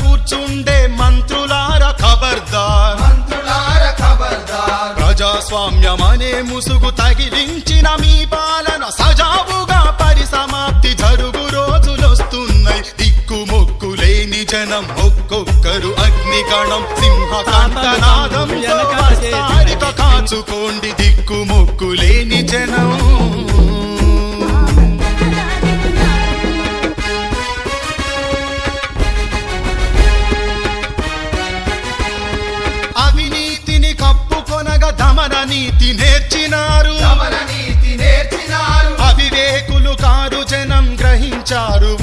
కూర్చుండే మంత్రులార ఖబర్దార్ మంత్రులార ఖబర్దార్ ప్రజాస్వామ్యమనే ముసుగు తగిలించిన మీ పాలన సజావుగా పరిసమాప్తి జరుగు రోజులొస్తున్నాయి దిక్కుమొక్కు లేని జనం ఒక్కొక్కరు అగ్నికణం సింహకాంతనాదంతో వస్తారిక కాచుకోండి దిక్కుమొక్కు లేని జనం చారు